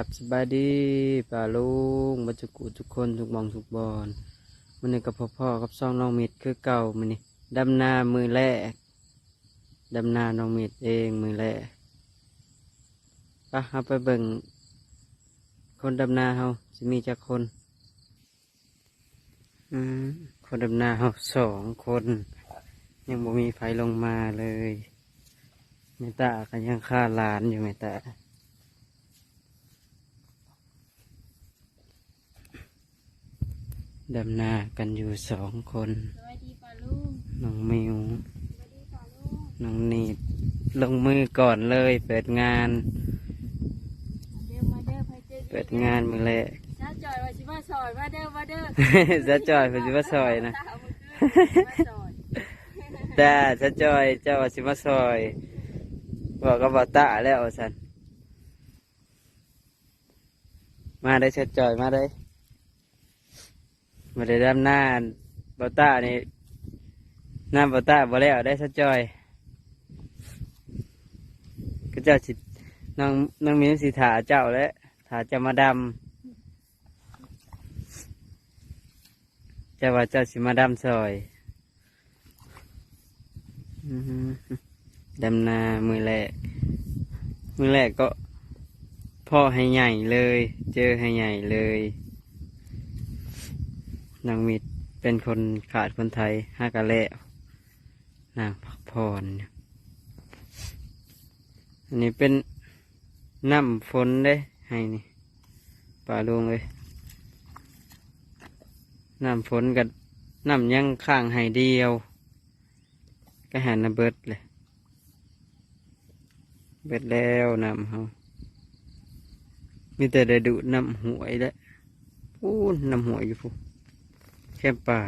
กับสบายดีป่าลุงบัจจุกุทุกคนทุกมองทุกบอนมันนี่กับพ่อพ่อกับซ่องน้องมิดคือเก่ามันนี่ดำนามือแรกดำนาน้องมิดเองมือแรกปะเอาไปเบิ่งคนดำนาเฮาจะมีจักคนอืคนดำนาเฮาสองคน ยังบ่มีไฟลงมาเลยแม่ตาก็ยังฆ่าหลานอยู่แม่ตา ดำนากันอยู่สองคนสวัสดีป้าลุงน้องมิวสวัสดีป้าลุงน้องนีดลงมือก่อนเลย เปิดงานเด้อมาเด้อไปเจอเปิดงานมือแรกซาจอยว่าสิมาซอยมาเด้อมาเด้อจะจอยเพื่อสิมาซอยนะตาเอามือขึ้นมาซอยแต่จะจอยเจ้าว่าสิมาซอยบอกกับบ่าวตาแล้วสันมาได้จะจอยมาได้ มาได้ดำหน้าบ่าวตานี่หน้าบ่าวตาบ่แล้วได้จะจอยก็เจ้าสิน้องน้องมิ้นสิถาเจ้าแล้วถาจะมาดำเจ้าว่าเจ้าสิมาดำซอยอื้อหือดำนามือแรกมือแรกก็พ่อให้ใหญ่เลย เจอให้ใหญ่เลย นางมิดเป็นคนขาดคนไทยห้ากะแล้วนางพักผ่อนอันนี้เป็นน้ำฝนเด้ให้นี่ป่าลุงเลยน้ำฝนกับน้ำยังข้างให้เดียว ก็หันระเบิดเลยเบิดแล้วน้ำเขามีแต่ได้ดูน้ำหวยแล้วพูนน้ำหวยอยู่พู แค่ป่า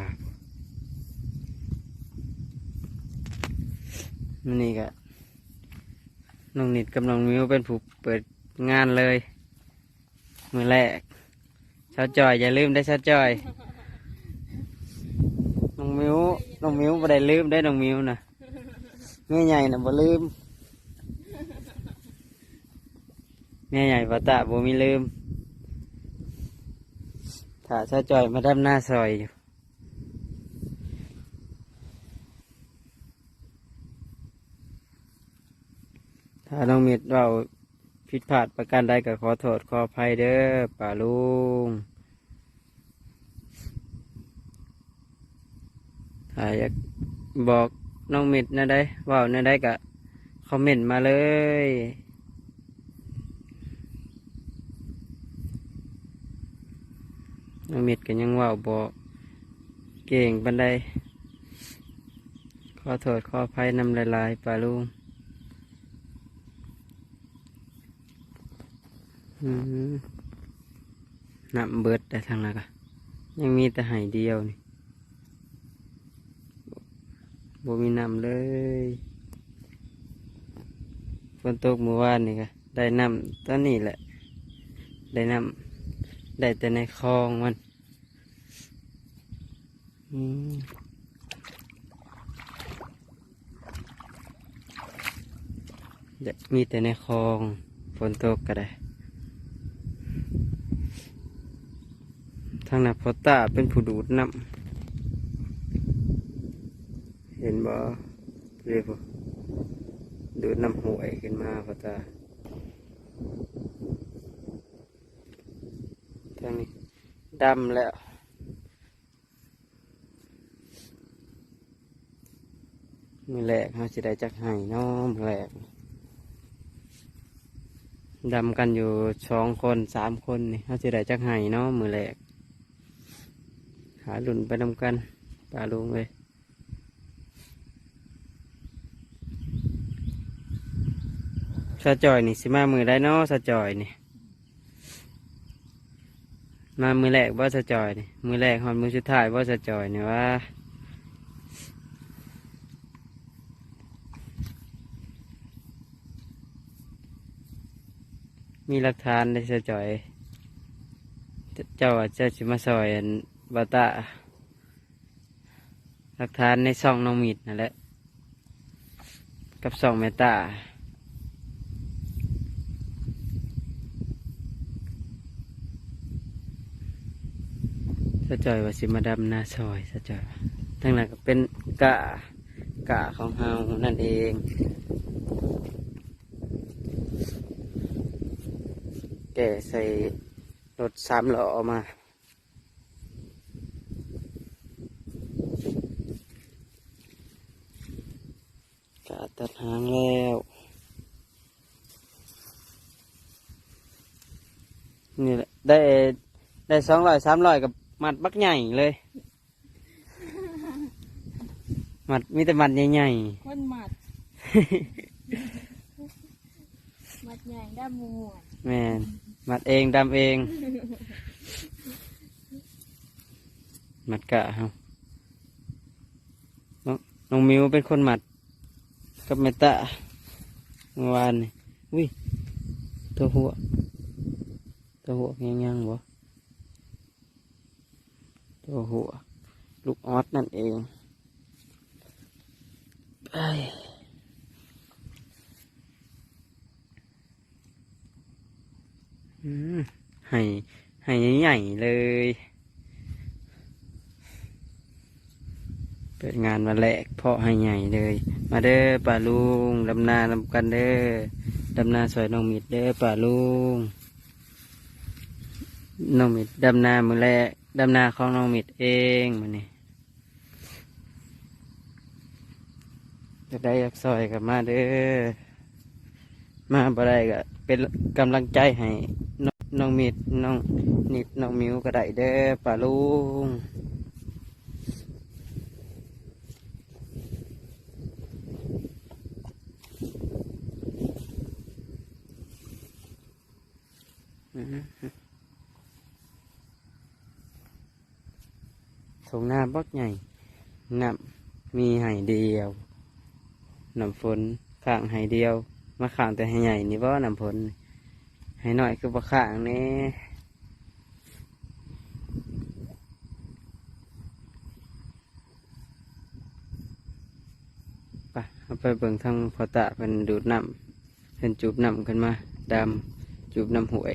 มันนี่ก็น้องนิดกับน้องมิวเป็นผู้เปิดงานเลย มือแรกชาวจอย อย่าลืมได้ชาวจอย น้องมิวน้องมิวบ่ได้ลืมได้น้องมิวนะแม่ใหญ่น่ะบ่ลืมแม่ใหญ่บ่ตาบ่มีลืมถ้าชาวจอยมาดำหน้าซอยอยู่ ถ้าน้องมิดเราผิดพลาดประการใดก็ขอโทษขออภัยเด้อป่าลุงถ้าอยากบอกน้องมิดนะได้ว่านะได้ก็คอมเมนต์มาเลยน้องมิดก็ยังว่าบอกเก่งบันไดขอโทษขออภัยนำหลายๆป่าลุง อืม น้ำเบิดแต่ทางนั้นก็ยังมีแต่หายเดียวนี่บ่มีน้ำเลยฝนตกเมื่อวานนี่ก็ได้น้ำตอนนี้แหละ ได้น้ำได้แต่ในคลองมันอืมได้มีแต่ในคลองฝนตกก็ได้ ทางนักพอตาเป็นผู้ดูดน้ำเห็นบ่เรียบดูดน้ำหวยขึ้นมาพอตาทางนี้ดำแล้วมือแรกเขาสิได้จักไห้เน้อมือแรกดำกันอยู่สองคนสามคนนี่เขาสิได้จักไห้เนาะมือแรก หาหลุนไปนำกันปลาลงเลยสะจอยนี่สิมามือได้เนาะสะจอยนี่มามือแรกว่าสะจอยนี่มือแรกหอนมือสุดท้ายว่าสะจอยนี่ว่ามีหลักฐานในสะจอย เจ้าจจะสิมาซอยอัน บาตาหลักฐานในซองนองมิดนั่นแหละกับซองเมตาสะจอยวสิมาดำนาซอยสะจอยทั้งนั้นก็เป็นกะกะของเฮานั่นเองแกใส่รถสามล้อมา ตัดหางแล้ว นี่แหละ ได้ได้สองร้อยสามร้อยกับมัดบักใหญ่เลย มัดมีแต่มัดใหญ่คนหมัดหมัดใหญ่ด้ามมวนๆแม่นมัดเองดำเอง มัดกะครับน้องน้องมิวเป็นคนมัด กับเมตตาเมื่อวานนี่อุ้ยตัวหัวตัวหัวยังยังบ่ตัวหัวลูกออสนั่นเองไปอืมให้ให้ใหญ่ๆเลย เปิดงานมาแรกเพาะให้ใหญ่เลย มาเด้อป่าลุงดำนาดำกันเด้อดำนาสวยน้องมิดเด้อป่าลุงน้องมิดดำนามือแรกดำนาของน้องมิดเองมันนี่จะได้อยากซอยกับมาเด้อมาบ่ได้ก็เป็นกำลังใจให้น้องน้องมิดน้องนิดน้องมิวก็ได้เด้อป่าลุง ทงหน้าบักใหญ่น้ำมีไห่เดียวน้ำฝนข้างไห่เดียว มาข้างแต่ไห่ใหญ่นี่บ่น้ำฝนไห่น้อยคือบ่ข้างนี่ไปเอาไปเบิ่งทางพอตะเป็นดูดน้ำเป็นจูบน้ำกันมาดำจูบน้ำหวย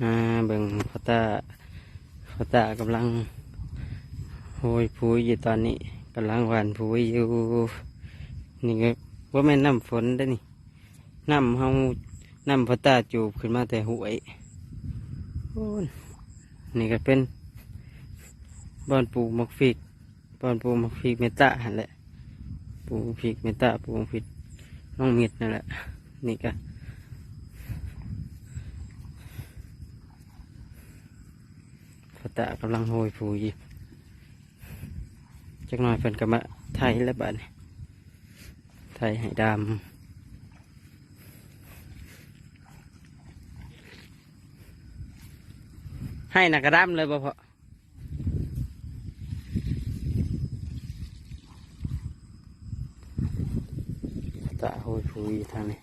มาเบิ่งพอตาพอตากำลังโหยพูยอยู่ตอนนี้กำลังหวานพูยอยู่นี่ก็ว่าแม่น้ำฝนได้นี่น้ำเฮาน้ำพอตาจูบขึ้นมาแต่หวยนี่ก็เป็นบอนปูมักฟิกบอนปูมักฟิกเมตตาหันแหละปูฟิกเมตตาปูฟิกน้องมิดนั่นแหละนี่ก็ พระตะกำลังโหยผูอยู่จักหน่อยเพิ่นก็มาไทยแล้วบัดนี้ไทยให้ดำให้หนักกระดำเลยบ่พอตะโหยผูอยู่ทางนี้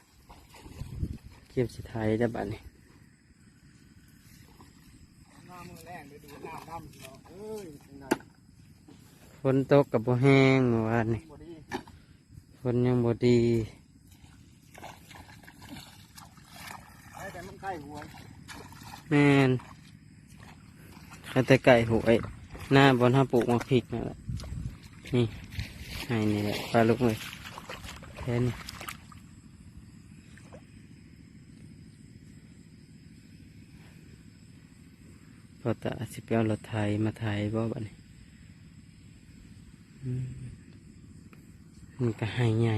เก็บสิไทยแล้บัดนี้ำมือแรงไปดูน้ำดำเนาะเอ้ยเป็นไง ฝนตกกับบ่แห้งเมื่อวานนี่บ่ดีฝนยังบ่ดีไอ้แต่มันใกล้หัวแม่นข้าแต่ไก่หวยหน้าบนห้าปลูกมาพริกนั่นแหละนี่ให้นี่แหละปลาลูกเลยแค่นี้พ อตะสิเปียวรถไทยมาไทยบ่บัดนี้มันก็หายใหญ่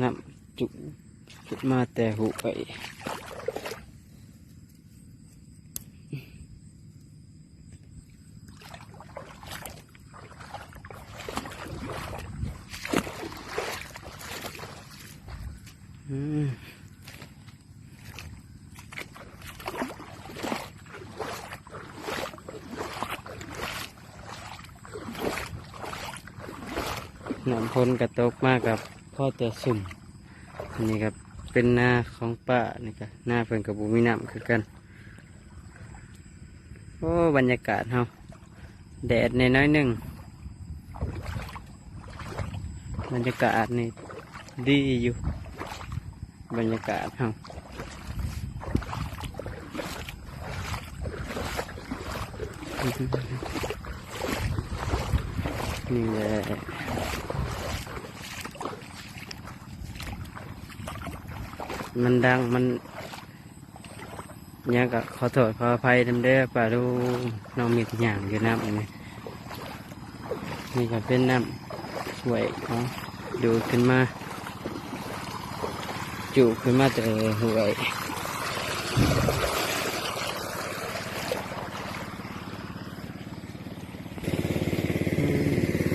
น้ำจุจุดมาแต่หูไป อืม น้ำพ้นกระตกมากกับพ่อแต่สุ่มอันนี้ครับเป็นหน้าของป้านี่ครับหน้าเพิ่นกับบุมีน้ำคือกันโอ้บรรยากาศเฮาแดดในน้อยหนึ่งบรรยากาศนี่ดีอยู่บรรยากาศเฮานี่แหละ มันดังมันเนี่ยก็ขอโทษขออภัยนำเด้อป่าดูน้องมีทุกอย่างอยู่น้ำนี่นี่ก็เป็นน้ำสวยเนาะดูขึ้นมาจุขึ้นมาแต่หวย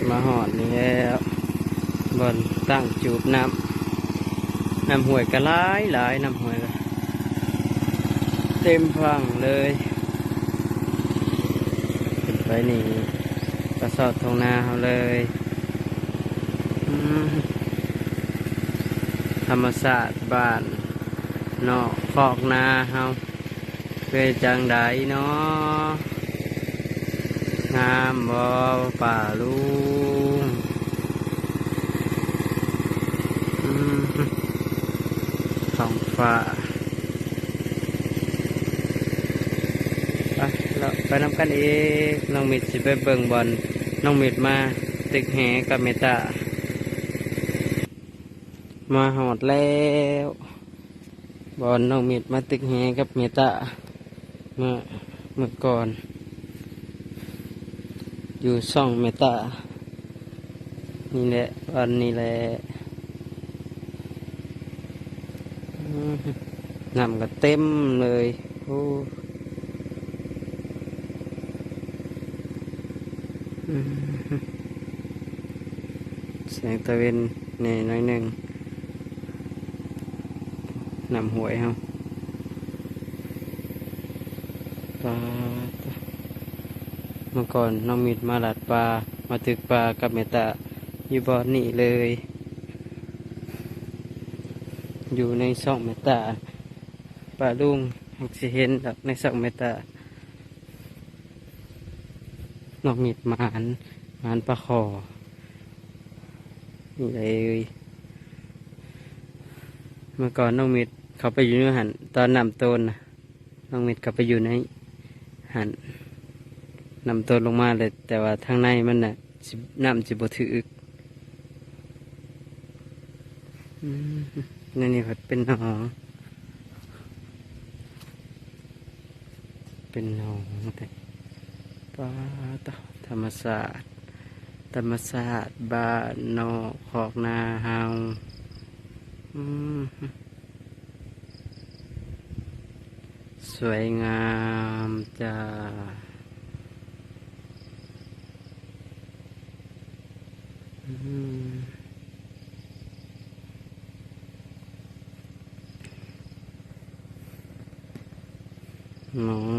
มมาหอดนี่แล้วบนตั้งจูบน้ำ น้ำหวยก็หลายหลายน้ำหวยก็เต็มฟังเลยขึ้นไปนี่กระสอดทงนาเขาเลยธรรมศาสตร์บ้านนอกคอกนาเฮาเป็นจังใดเนาะงามบ่ป่าลุงอืมท้องฟ้าไปเรา ไปนำกันเองน้องมิดสิไปเบิ่งบอลน้องมิดมาตึกแหกับเมตามาหอดแล้วบอลน้องม็ดมาตึกแหกับเมตาเมื่อเมื่อก่อน อยู่ซ่องเมตานี่แหละวันนี้แหละน้ำก็เต็มเลยโอ้อืม แสงตะเวนแน่น้อยหนึ่งนำหวยเฮาปลาเมื่อก่อนน้องมิดมาหลัดปลา มาตึกปลากับเมตาอยู่บ่อนี่เลย อยู่ในช่องเมตาปลาลุงหกสิเห็นดอกในช่องเมตา น้องมิดมานมานปลาคอนี่เลยเมื่อก่อนน้องมิดเขาไปอยู่ในหันตอนนำต้นนะน้องมิดเขาไปอยู่ในหันนำต้นลงมาเลย แต่ว่าทางในมันน่ะน้ำจิบถืออึกนั่นนี่ผัดเป็นหนองเป็นหนองแต่ ป้าตธรรมศาสตร์ ธรรมศาสตร์บ้านนอกขอกนาเฮามสวยงามจ้าอืมหนอง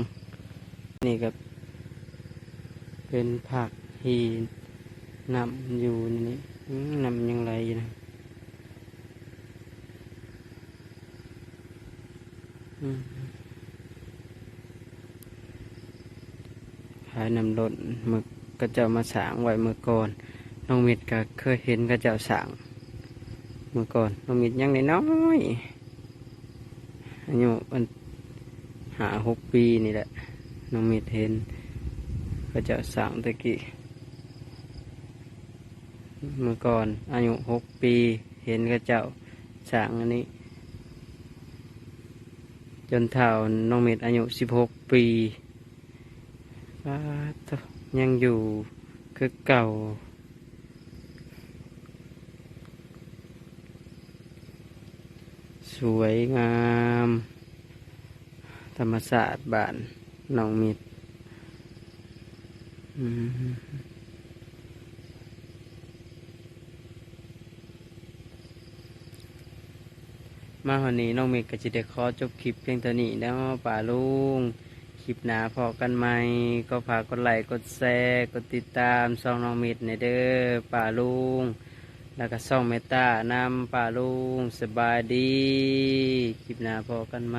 นี่ก็ เป็นผักหีนำอยู่นี่นำยังไรนะขายนำล้นมึกก็จะมาสางไว้เมื่อก่อนน้องมิดก็เคยเห็นก็จะสางเมื่อก่อนน้องมิดยังน้อยอายุมันหาหกปีนี่แหละน้องมิดเห็น ก็จะสางตะกี้เมื่อก่อนอายุหกปีเห็นก็เจ้าสางอันนี้ จนเท่าน้องมิดอายุสิบหกปีอยังอยู่คือเก่าสวยงาม ธรรมศาสตร์บ้านหนองมิด มาวันนี้น้องมิดก็จะได้ขอจบคลิปเพียงเท่านี้แล้วป่าลุงคลิปหนาพอกันไหมก็ฝากกดไลค์กดแชร์กดติดตามช่องน้องมิดในเด้อป่าลุงแล้วก็ช่องเมตตานำป่าลุงสบายดี คลิปหนาพอกันไหม